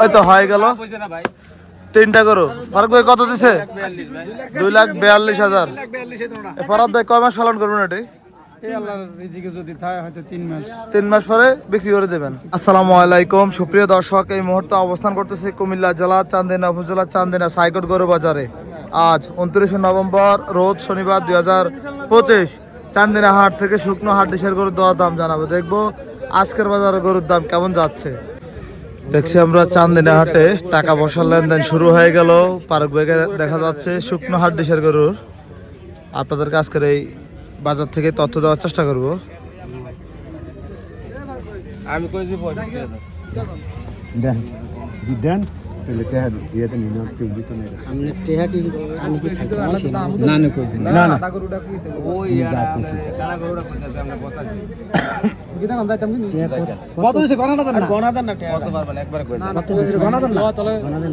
ওই তো হয়ে গেল। তিনটা গরু। ফারুক ভাই কত দিছে? দুই লাখ বিয়াল্লিশ হাজার। ফরাদ ভাই কয় মাস পালন করবেন এটি? তিন মাস। পরে বিক্রি করে দেবেন। আসসালামু আলাইকুম। সুপ্রিয় দর্শক এই মুহূর্তে অবস্থান করতেছি কুমিল্লা জেলা চান্দিনা উপজেলা চান্দিনা সাইকট গরু বাজারে। আজ উনত্রিশে নভেম্বর রোজ শনিবার দুই হাজার পঁচিশ। চান্দিনা হাট থেকে শুকনো হাট ডিসের গরুর দাম জানাব। দেখব আজকের বাজারে গরুর দাম কেমন যাচ্ছে। দেখছি আমরা চান্দিনা হাটে টাকা পয়সার লেনদেন শুরু হয়ে গেল। পার্ক বেগে দেখা যাচ্ছে শুকনো হাট ডিসের গরুর। আপনাদের কাজ করে এই বাজার থেকে তথ্য দেওয়ার চেষ্টা করব। আমি কই দিব? দেন। দেন। তাহলে টেহা ইয়েতে নিন কেউ দিত না আপনি টেহাটি আমি কি খাইতে পারছি না। না কইছি না না। ওই ইয়ারা কানা গরুটা কইতাছে আমরা কথা কিটা কাম যাইতাম নি কত দিছে? দেন না। গনা দেন না কত পারবেন? একবার কই দেন কত দিছে? গনা দেন না। তলে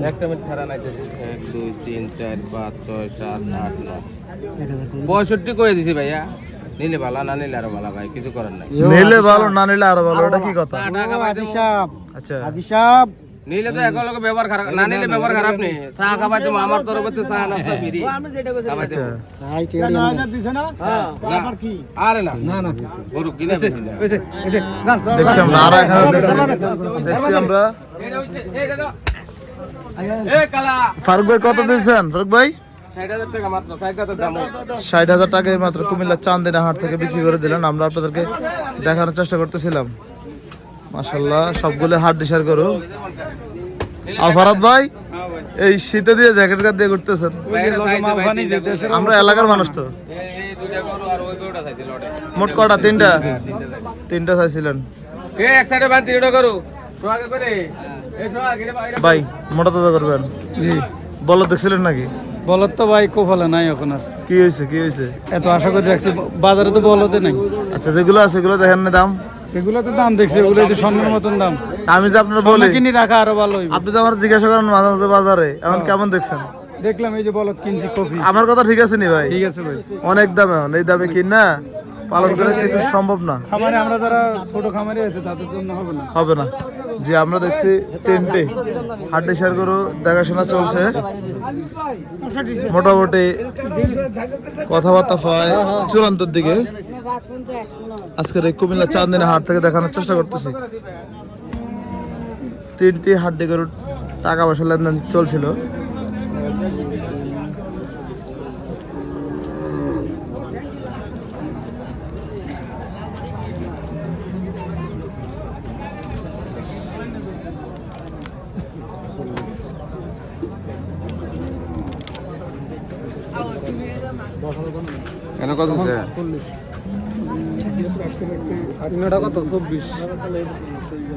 একটা মিনিট খারা নাইতেছে এক দুই তিন চার পাঁচ ছয় সাত আট নয়। পঁয়ষট্টি কয়ে দিছি ভাইয়া। নিলে ভালো না নিলে আরও ভালো ভাই কিছু করার নাই। নিলে ভালো না নিলে আরও ভালো এটা কি কথা? টাকা সাহেব আচ্ছা। আজি সাহেব নিলে তো লোক ব্যবহার খারাপ না নিলে ব্যবহার খারাপ নেই চা খাবাই তুমি আমার তরফে তো চা নাস্তা আচ্ছা দিছে না আবার কি আরে না না না গরু কিনে কইছে কইছে দেখছি আমরা আর এখানে দেখছি আমরা ফারুক ভাই কত দিয়েছেন ফারুক ভাই ষাট হাজার টাকা মাত্র কুমিল্লা চান্দিনা হাট থেকে বিক্রি করে দিলেন আমরা আপনাদেরকে দেখানোর চেষ্টা করতেছিলাম মাসাল্লাহ সবগুলো হাট ডিসার করু। আর ফরাদ ভাই এই শীতে দিয়ে জ্যাকেট গাছ দিয়ে ঘুরতেছেন। আমরা এলাকার মানুষ তো। মোট কটা? তিনটা? তিনটা চাইছিলেন। ভাই মোটা তাজা করবেন। জি। বলো দেখছিলেন নাকি? বলত তো ভাই কোফালে নাই এখন আর। কি হয়েছে কি হয়েছে এত আশা করে রাখছি বাজারে তো বলতে নাই। আচ্ছা যেগুলো আছে সেগুলো দেখেন না দাম? এগুলো তো দাম দেখছি এগুলো যে স্বর্ণের মতন দাম। আমি যে আপনার বলি কিনি রাখা আরও ভালো আপনি তো আমার জিজ্ঞাসা করেন মাঝে মাঝে বাজারে এখন কেমন দেখছেন? দেখলাম এই যে বলত কিনছি কফি আমার কথা ঠিক আছে নি ভাই? ঠিক আছে ভাই। অনেক দামে এখন এই দামে কিন না পালন করে কিছু সম্ভব না। খামারে আমরা যারা ছোট খামারে আছে তাদের জন্য হবে না। হবে না। যে আমরা দেখছি তিনটে হাড্ডি শেয়ার গরু দেখাশোনা চলছে। মোটামুটি কথাবার্তা পায় চূড়ান্তর দিকে। আজকের এই কুমিল্লা চান্দিনা হাট থেকে দেখানোর চেষ্টা করতেছি। তিনটি হাড্ডি গরুর টাকা পয়সা লেনদেন চলছিল। কেন কত আছে তিনটা কত? চব্বিশ।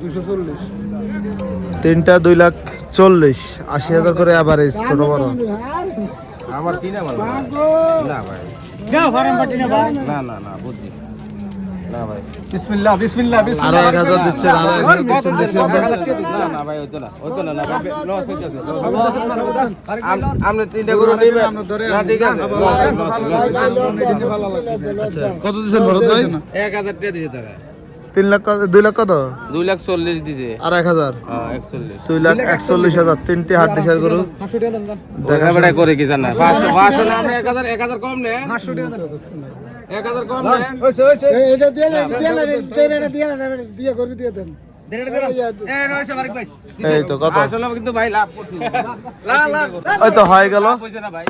দুশো চল্লিশ। তিনটা দুই লাখ চল্লিশ। আশি হাজার করে অ্যাভারেজ ছোট বড়। আমার কিনা ভালো না ভাই। না না না বুঝছি না ভাই বিসমিল্লাহ বিসমিল্লাহ আরও এক হাজার দিচ্ছেন আরও এক হাজার দিচ্ছেন দেখছি না না ভাই হইতো না হইতো না না ভাই লস হইতেছে আপনি তিনটা গরু নিবেন না ঠিক আছে আচ্ছা কত দিচ্ছেন ভরত ভাই এক হাজার টাকা দিয়েছে তারা তিন লাখ দুই লাখ কত দুই লাখ চল্লিশ দিছে আর এক হাজার হ্যাঁ দুই লাখ একচল্লিশ হাজার তিনটি হাট ডিসার গরু দেখা করে কি জানা পাঁচশো পাঁচশো না এক হাজার এক হাজার কম নেন এক হাজার কম নেন এই তো কত? কিন্তু ভাই লাভ ওই তো হয়ে গেল। বুঝছে না ভাই।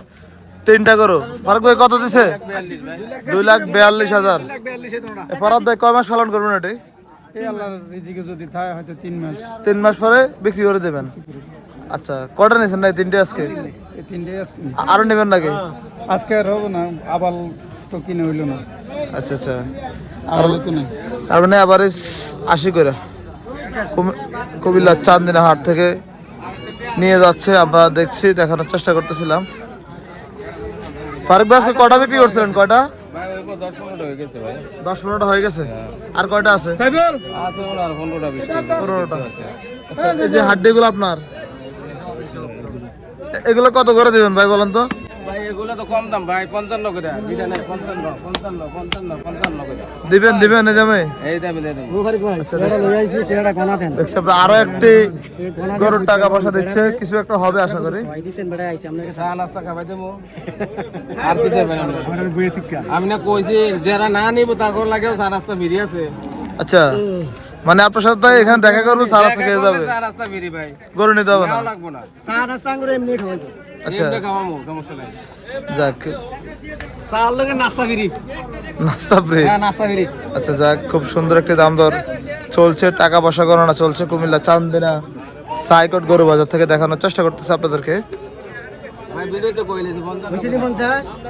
তিনটা গরু। ফারুক ভাই কত দিছে? দুই লাখ বিয়াল্লিশ হাজার। ফরাদ ভাই কয় মাস পালন করবেন এটি? এই আল্লাহর রিজিকে যদি থাকে হয়তো তিন মাস। পরে বিক্রি করে দেবেন। আচ্ছা কটা নিয়েছেন নাই তিনটে আজকে? এই তিনটে আরও নেবেন নাকি? আজকে আর হবে না আবার তো কিনে হইল না। আচ্ছা আচ্ছা। আবার তো নাই। তার মানে অ্যাভারেজ আশি করে। কুমি- কুমিল্লার চান্দিনা হাট থেকে নিয়ে যাচ্ছে আমরা দেখছি দেখানোর চেষ্টা করতেছিলাম। ফারুক ভাই আজকে কটা বিক্রি করছিলেন? কয়টা? দশ পনেরোটা হয়ে গেছে। আর কয়টা আছে? আর পনেরোটা। আচ্ছা এই যে হাড্ডিগুলো আপনার এগুলো কত করে দেবেন ভাই বলেন তো? এগুলো তো কম দাম ভাই পঞ্চান্ন করে। দুইটা নাই পঞ্চান্ন পঞ্চান্ন পঞ্চান্ন পঞ্চান্ন করে। দিবেন দিবেন এই দামে? এই দামে দিয়ে দেবো আচ্ছা দেখছি। আপনার আরও একটি গরুর টাকা পয়সা দিচ্ছে কিছু একটা হবে আশা করি। চা নাস্তা খাবাই দেবো। আর কি দেবেন? আমি না কইছি যারা না নিব তারপর লাগেও চা নাস্তা ফিরি আছে। আচ্ছা মানে আপনার সাথে তাই এখানে দেখা করব সারা থেকে দেখা যাবে। চা নাস্তা ভাই। গরু নিতে হবে না। লাগবো না। আচ্ছা। এমনি খাওয়ামো সমস্যা নাই। যাক। চার লোকের নাস্তা ফিরি নাস্তা ফ্রি হ্যাঁ নাস্তা ফিরি আচ্ছা যাক খুব সুন্দর একটি দাম দর। চলছে টাকা পয়সা গণনা চলছে কুমিল্লা চান্দিনা সাইকট গরু বাজার থেকে দেখানোর চেষ্টা করতেছে আপনাদেরকে।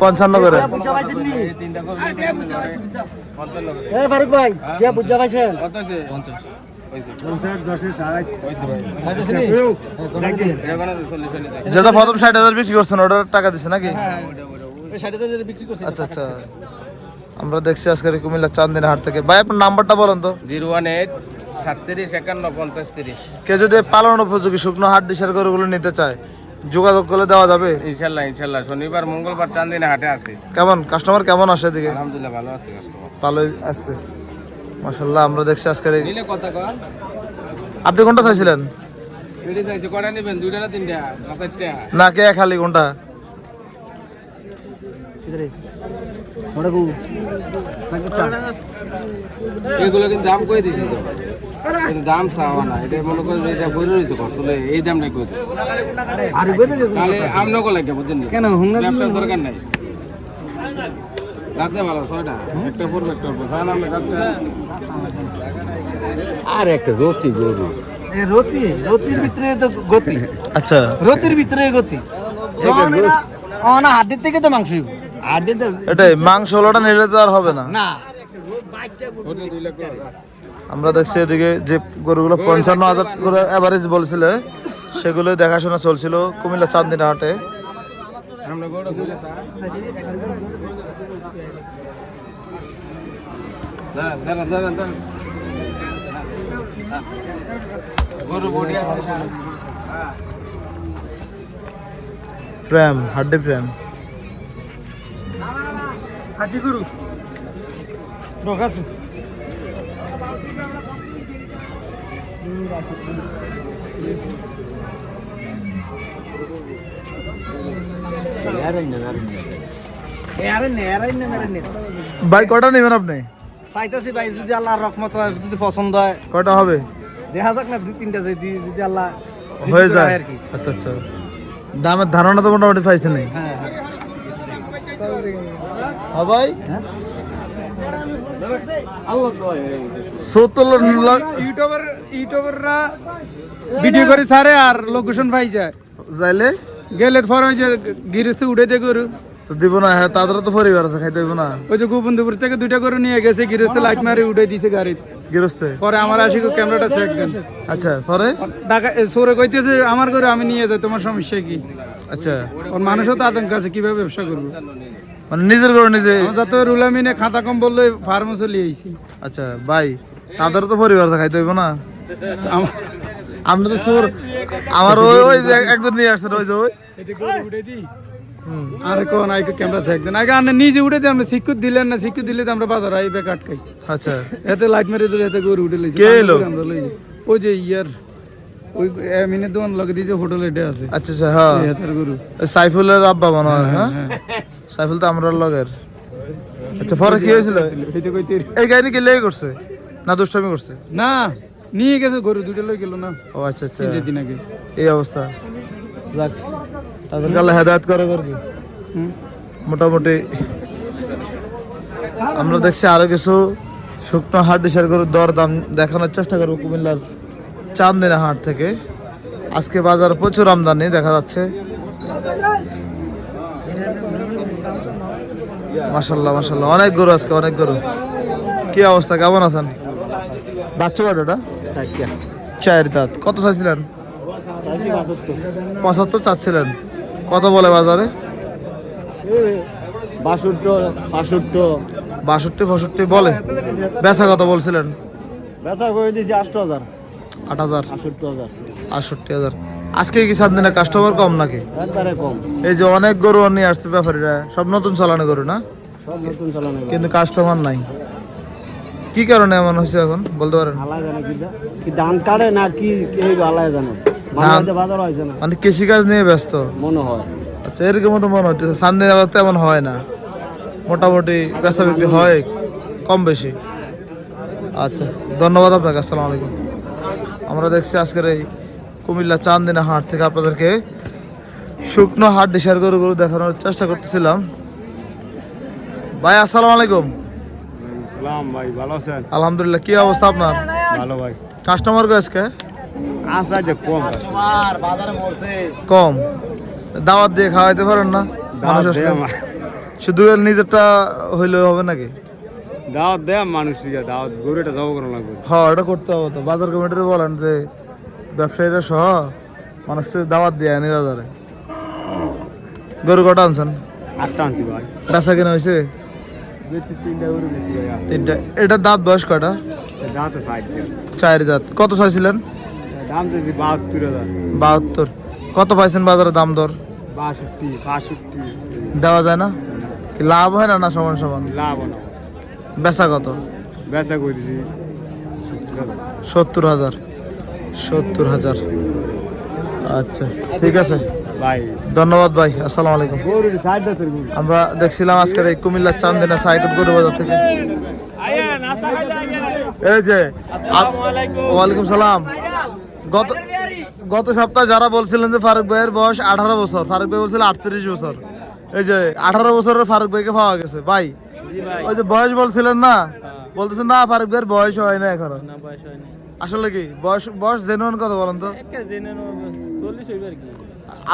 পঞ্চান্ন করে। ফারুক ভাই কে বুঝা যেটা প্রথম ষাট হাজার বিক্রি করছেন ওটার টাকা দিচ্ছে নাকি? আচ্ছা আচ্ছা। আমরা দেখছি আজকের এই কুমিল্লা চান্দিনা হাট থেকে। ভাই আপনার নাম্বারটা বলেন তো। জিরো ওয়ান এইট সাতত্রিশ একান্ন পঞ্চাশ তিরিশ। কে যদি পালন উপযোগী শুকনো হাট ডিশের গরুগুলো নিতে চায় যোগাযোগ করলে দেওয়া যাবে? ইনশাল্লাহ ইনশাল্লাহ। শনিবার মঙ্গলবার চান্দিনা হাটে আছে। কেমন? কাস্টমার কেমন আসে এদিকে? আলহামদুলিল্লাহ ভালো আছে কাস্টমার ভালোই আসছে মাসাল্লাহ আমরা দেখছি আজকের কর। আপনি কোনটা চাইছিলেন? এটি চাইছে কটা নেবেন? দুইটা না তিনটা? না চারটা? না কে খালি কোনটা? এইগুলো কিন্তু দাম কই দিছি তো? দাম চাওয়া না। এটা মনে করেন যে এটা ভরে রয়েছে আসলে এই দামটাই কই দিছি। তাহলে আমনকো লাগে বুঝছেন কেন ব্যবসার দরকার নাই। রাতে ভালো ছয়টা। একটা পড়বে একটা পড়বে। তাহলে আমরা যাচ্ছে আর একটা রতি গরু। রতি রতির ভিতরে তো গতি। আচ্ছা। রতির ভিতরে গতি। না হাতের থেকে তো মাংস এটাই মাংস হলোটা নিলে তো আর হবে না। না। আমরা দেখছি এদিকে যে গরুগুলো পঞ্চান্ন হাজার করে অ্যাভারেজ বলছিল সেগুলো দেখাশোনা চলছিল কুমিল্লা চান্দিনা হাটে। ফ্রেম হাড্ডি ফ্রেম। হাতি গরু। নে মেরে নে ভাই কটা নেবেন আপনি? চাইতেছি ভাই যদি আল্লাহর রহমত হয় যদি পছন্দ হয়। কটা হবে? দেখা যাক না দুই তিনটা যদি যদি আল্লাহ হয়ে যায়। আর কি। আচ্ছা আচ্ছা। দামের ধারণা তো মোটামুটি পাইছে নেই হ্যাঁ হ্যাঁ। হ্যাঁ ভাই। ইউটিউবাররা ভিডিও করে ছাড়ে আর লোকেশন পাই যায়। যাইলে? গেলে পরে ওই যে গিরস্তে উঠে দিয়ে গরু। তো দিব না হ্যাঁ তাদের তো পরিবার আছে খাইতে দিব না। ওই যে গোপনপুর থেকে দুইটা গরু নিয়ে গেছে গিরস্তে লাইট মারি উঠে দিছে গাড়ি গৃহস্থে? পরে আমার আসি ক্যামেরাটা চেক দেন। আচ্ছা পরে? ঢাকা সরে কইতেছে আমার গরু আমি নিয়ে যাই তোমার সমস্যা কি? আচ্ছা। ওর মানুষও তো আতঙ্ক আছে কীভাবে ব্যবসা করব? মানে নিজের করে নিজে যাতে রুলামিনে খাতা কম বললে ফার্মে চলে আইছি। আচ্ছা ভাই তাদের তো পরিবার আছে খাইতে হইব না। আমার- আমরা তো সুর আমার ওই ওই যে একজন নিয়ে আসছেন ওই যে ওই। হুম। আর কোন আইকে ক্যামেরা চেক দেন। আগে আপনি নিজে উঠে দিয়ে আমরা দিলেন না দিলে তো আমরা বাজার আইবে কাটকাই। আচ্ছা। এতে লাইট মেরে দিলে এতে গরু উঠে লইছে। কে এলো? ওই যে ইয়ার ওই এমিনে দোকান লগে হোটেল এটা আছে। আচ্ছা আচ্ছা হ্যাঁ। গরু। সাইফুলের আব্বা মনে হয় হ্যাঁ সাইফুল তো আমরা লগের। আচ্ছা পরে কি হয়েছিল? এই গাড়ি কি লেগে করছে? না দুষ্টামি করছে? না। নিয়ে গেছে গরু দুটো লই গেল না। ও আচ্ছা আচ্ছা। তিন দিন আগে। এই অবস্থা। যাক তাদের কালে হেদায়ত করে করবি মোটামুটি আমরা দেখছি আরও কিছু শুকনো হাট ডিসার গরুর দর দাম দেখানোর চেষ্টা করব কুমিল্লার চান্দিনা হাট থেকে। আজকে বাজার প্রচুর আমদানি দেখা যাচ্ছে। মাসাল্লাহ মাসাল্লাহ অনেক গরু আজকে অনেক গরু। কি অবস্থা? কেমন আছেন? বাচ্চা বাটাটা চায়ের দাঁত। কত চাইছিলেন? পঁচাত্তর চাচ্ছিলেন। কত বলে বাজারে? বাষট্ট বাষট্ট। বলে। বেচা কত বলছিলেন? বেচা করে দিয়েছি আষ্ট হাজার। আট হাজার? আটষট্টি হাজার। আজকে কি চান্দিনা কাস্টমার কম নাকি? কম। এই যে অনেক গরু নিয়ে আসছে ব্যাপারীরা। সব নতুন চালানো গরু না? কিন্তু কাস্টমার নাই। কি কারণে এমন হয়েছে এখন? বলতে পারেন। আলাদা জানে কি কি ধান কাটে না কি কে আলাদা জানো। বাজারে বাজার হয়েছে না। মানে কৃষিকাজ নিয়ে ব্যস্ত? মনে হয়। আচ্ছা এরকম তো মনে হচ্ছে সামনে আবার তেমন হয় না। মোটামুটি বেচা বিক্রি হয় কম বেশি। আচ্ছা ধন্যবাদ আপনাকে আসসালামু আলাইকুম। আমরা দেখছি আজকের এই কুমিল্লা চান্দিনা হাট থেকে আপনাদেরকে শুকনো হাট ডিসার গরু গরু দেখানোর চেষ্টা করতেছিলাম। ভাই আসসালামু আলাইকুম। সালাম ভাই ভালো আছেন? আলহামদুলিল্লাহ কি অবস্থা আপনার? ভালো ভাই। কাস্টমার গো আজকে? আসা যে কম কম। দাওয়াত দিয়ে খাওয়াইতে পারেন না? শুধু নিজেরটা হইলে হবে নাকি? দাওয়াত দেয় মানুষ দাওয়াত গরুটা জব করা লাগবে। হ্যাঁ এটা করতে হবে তো। বাজার কমিটির বলেন যে ব্যবসায়ীরা সহ মানুষের দাওয়াত দিয়ে আনি বাজারে গরু কটা আনছেন? আটটা আনছি ভাই। বেচা কিনা হয়েছে তিনটা, এটা দাঁত বয়স কয়টা? দাঁতে চার দাঁত। কত চাইছিলেন? দাম বাহাত্তর। কত পাইছেন বাজারে দাম দর? দেওয়া যায় না? কি লাভ হয় না না সমান সমান? লাভ না বেচা কত? বেচা করে সত্তর হাজার। সত্তর হাজার। আচ্ছা ঠিক আছে। ধন্যবাদ ভাই আসসালামু আলাইকুম। আমরা দেখছিলাম আজকের এই কুমিল্লার চান্দিনা সাইকেল গরু বাজার থেকে। এই যে ওয়ালাইকুম সালাম। গত গত সপ্তাহে যারা বলছিলেন যে ফারুক ভাইয়ের বয়স আঠারো বছর ফারুক ভাই বলছিল আটত্রিশ বছর। এই যে আঠারো বছরের ফারুক ভাইকে পাওয়া গেছে। ভাই ওই যে বয়স বলছিলেন না? বলতেছেন না ফারুক ভাইয়ের বয়স হয় না এখনও আসলে কি বয়স বয়স জেনুয়ান কথা বলেন তো।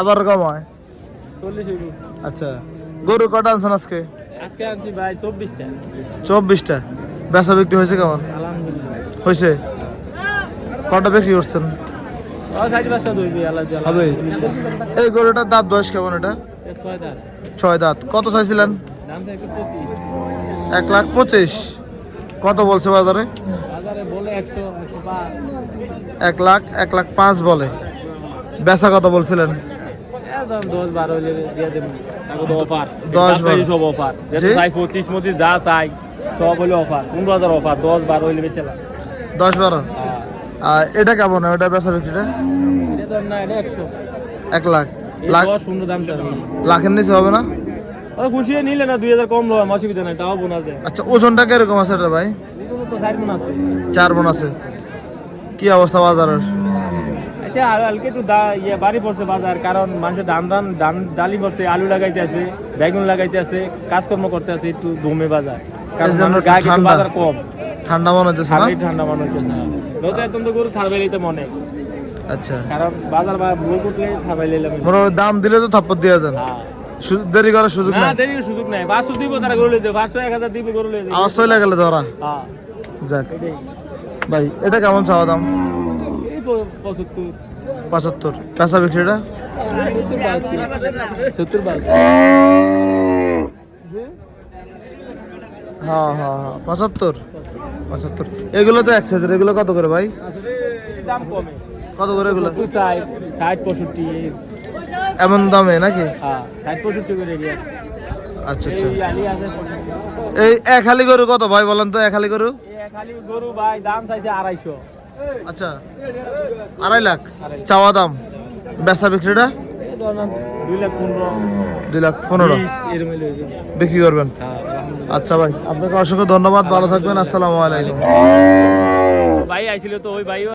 আবার কম হয় আচ্ছা গরু কটা আনছেন আজকে? আজকে আনছি ভাই চব্বিশটা। চব্বিশটা। বেচা বিক্রি হয়েছে কেমন? হয়েছে? কটা বিক্রি করছেন? হবে। এই গরুটার দাঁত বয়স কেমন এটা? ছয় দাঁত। কত চাইছিলেন? এক লাখ পঁচিশ। কত বলছে বাজারে? এক লাখ এক লাখ পাঁচ বলে। বেচা কত বলছিলেন? দশ বারো। সব অফার পঁচিশ পঁচিশ যা চাই সব হলে অফার পনেরো হাজার অফার দশ বারো হলে বেচেলাম দশ বারো? আর এটা কেমন ওটা বেচা বিক্রিটা? এক লাখ। লাখের নিচে হবে না? ওরা খুশি নিলে না দুই হাজার কম অসুবিধা নাই তাও বোনাস দেয়। আচ্ছা ওজনটা কীরকম আছে এটা ভাই? চার মন আছে। কি অবস্থা বাজারের? আচ্ছা আর হালকা একটু দা- ইয়ে বাড়ি পড়ছে বাজার কারণ মানুষের ধান ধান ধান ডালি পড়ছে আলু লাগাইতে আছে বেগুন লাগাইতে আছে কাজকর্ম করতে আছে একটু দমে বাজার। কারণ এই মানুষের গায়ে ঠান্ডা। বাজার কম। ঠান্ডা মনে হচ্ছে না? ঠান্ডা মানুষ হচ্ছে নতুন এখন তো গরু লইতে মনে। আচ্ছা। কারণ বাজার বা বই করলে মনে হয় দাম দিলে তো থাপ্পর দিয়ে দেন। হ্যাঁ। দেরি করার সুযোগ না নাই? দেরির সুযোগ নাই। পাঁচশো দিব তারা গরু লইতে এক হাজার দিব গরু লইতে ধরা। হ্যাঁ। যাক। ভাই এটা কেমন চাওয়া দাম? পঁচাত্তর। পঁচাত্তর। পেঁচা বিক্রিটা? সত্তর হ্যাঁ হ্যাঁ হ্যাঁ। পঁচাত্তর? পঁচাত্তর। এগুলো তো এক সাইজের। এগুলো কত করে ভাই? দাম কমে। কত করে এগুলো? ষাট ষাট পঁয়ষট্টি। এমন দামে নাকি? হ্যাঁ আচ্ছা আচ্ছা। এই এক হালি গরু কত ভাই বলেন তো? এক হালি গরু? খালি গরু ভাই দাম চাইছে আড়াইশো। আচ্ছা আড়াই লাখ চাওয়া দাম। বেচা বিক্রিটা? দুই লাখ পনেরো। বিক্রি করবেন? আচ্ছা ভাই, আপনাকে অসংখ্য ধন্যবাদ, ভালো থাকবেন, আসসালামু আলাইকুম। ভাই আইছিল তো, ওই ভাই